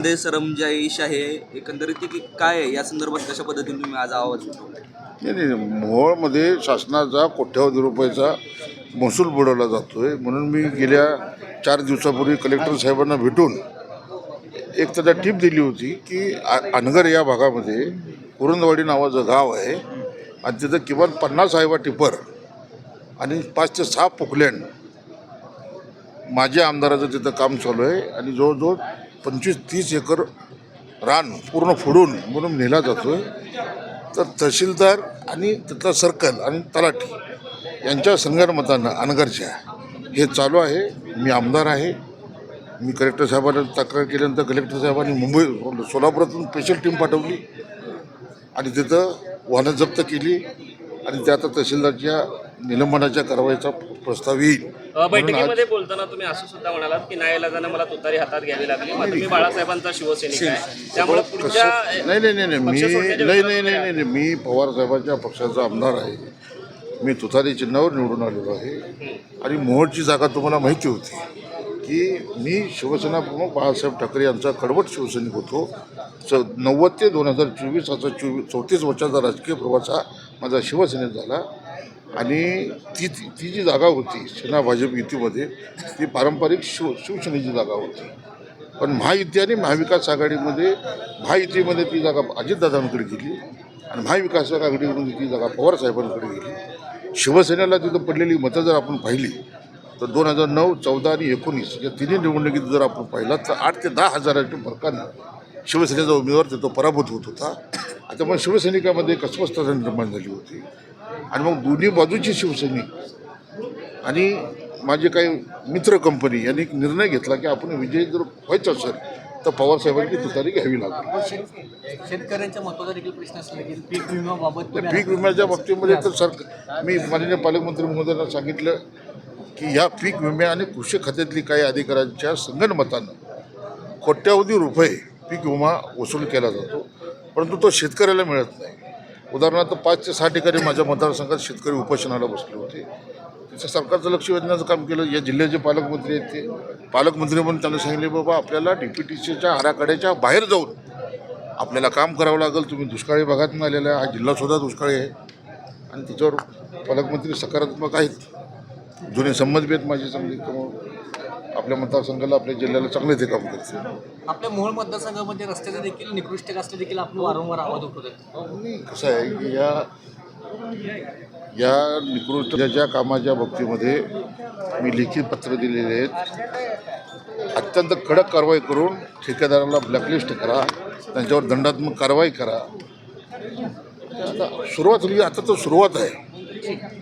मध्ये सरमजाईश आहे एकंदरीत ती की- काय आहे? या संदर्भात कशा पद्धतीने तुम्ही आज आवाज उठवलाय नाही नाही मोहोळमध्ये शासनाचा कोट्यावधी रुपयाचा महसूल बुडवला जातोय. म्हणून मी गेल्या चार दिवसापूर्वी कलेक्टर साहेबांना भेटून एक त्याला टीप दिली होती की आ- अनगर या भागामध्ये कुरुंदवाडी नावाचं गाव आहे आणि तिथं किमान पन्नास साहेबा टिपर आणि पाच ते सहा पोकलँड माझ्या आमदाराचं तिथं काम चालू आहे. आणि जवळजवळ पंचवीस तीस एकर रान पूर्ण फोडून म्हणून नेला जातो आहे तर तहसीलदार आणि तिथला सर्कल आणि तलाठी यांच्या संगणमतानं अनगरच्या हे चालू आहे. मी आमदार आहे. मी कलेक्टर साहेबांना तक्रार केल्यानंतर कलेक्टर साहेबांनी मुंबई सोलापुरातून स्पेशल टीम पाठवली आणि तिथं वाहनं जप्त केली आणि त्या आता तहसीलदारच्या निलंबनाच्या कारवाईचा प्रस्ताव येईल. बैठकीमध्ये बोलताना तुम्ही असं सुद्धा म्हणालात की नाईलाजानं मला तुतारी हातात घ्यावी लागली. मग तुम्ही बाळासाहेबांचा शिवसैनिक आहे. त्यामुळे पुढच्या कसं नाही नाही नाही. नाही मी नाही नाही नाही नाही नाही. मी पवार साहेबांच्या पक्षाचा आमदार आहे. मी तुतारी चिन्हावर निवडून आलेलो आहे. आणि मोहोळची जागा तुम्हाला माहिती होती की मी शिवसेना प्रमुख बाळासाहेब ठाकरे यांचा कडवट शिवसैनिक होतो. च नव्वद ते दोन हजार चोवीस असा चोवीस चौतीस वर्षाचा राजकीय प्रवास हा माझा शिवसेनेत झाला. आणि ती ती जी जागा होती सेना भाजप युतीमध्ये ती पारंपरिक शिव शिवसेनेची जागा होती. पण महायुती आणि महाविकास आघाडीमध्ये महायुतीमध्ये ती जागा अजितदादांकडे गेली आणि महाविकास आघाडीमध्ये ती जागा पवार साहेबांकडे गेली शिवसेनेला तिथं पडलेली मतं जर आपण पाहिली तर दोन हजार नऊ चौदा आणि एकोणीस या तिन्ही निवडणुकीत जर आपण पाहिला तर आठ ते दहा हजाराच्या फरकानं शिवसेनेचा उमेदवार तिथं पराभूत होत होता. आता मग शिवसैनिकामध्ये एक अस्वस्थता निर्माण झाली होती. आणि मग दोन्ही बाजूची शिवसैनिक. आणि माझे काही मित्र कंपनी यांनी एक निर्णय घेतला की आपण विजय जर व्हायचं असेल तर पवारसाहेबांची तुतारी घ्यावी लागेल. शेतकऱ्यांच्या महत्त्वाचा देखील प्रश्न असला देखील पीक विम्याबाबत पीक विम्याच्या बाबतीमध्ये तर सर मी माननीय पालकमंत्री महोदयांना सांगितलं की या पीक विम्या आणि कृषी खात्यातली काही अधिकाऱ्यांच्या संगणमतानं कोट्यावधी रुपये पीक विमा वसूल केला जातो. परंतु तो शेतकऱ्याला मिळत नाही. उदाहरणार्थ पाच ते सहा ठिकाणी माझ्या मतदारसंघात शेतकरी उपोषणाला बसले होते. त्याचं सरकारचं लक्ष वेधण्याचं काम केलं. या जिल्ह्याचे पालकमंत्री आहेत ते. पालकमंत्री म्हणून त्यांना सांगितले बाबा आपल्याला डी पी टी सीच्या आराखड्याच्या बाहेर जाऊन आपल्याला काम करावं लागेल. तुम्ही दुष्काळी भागातून आलेला आहे. हा जिल्हासुद्धा दुष्काळी आहे. आणि त्याच्यावर पालकमंत्री सकारात्मक आहेत. जुने संमत बी आहेत माझे चांगले त्यामुळं आपल्या मतदारसंघाला आपल्या जिल्ह्याला चांगले ते काम करते आपल्या मोहोळ मतदारसंघामध्ये रस्त्याचे देखील निकृष्ट रस्ते देखील आपण वारंवार आवाज उठवत आणि कसं आहे की या या निकृष्ट कामाच्या बाबतीमध्ये मी लिखित पत्र दिलेले आहेत अत्यंत कडक कारवाई करून ठेकेदाराला ब्लॅकलिस्ट करा त्यांच्यावर दंडात्मक कारवाई करा. आता सुरुवात होईल आता तर सुरुवात आहे.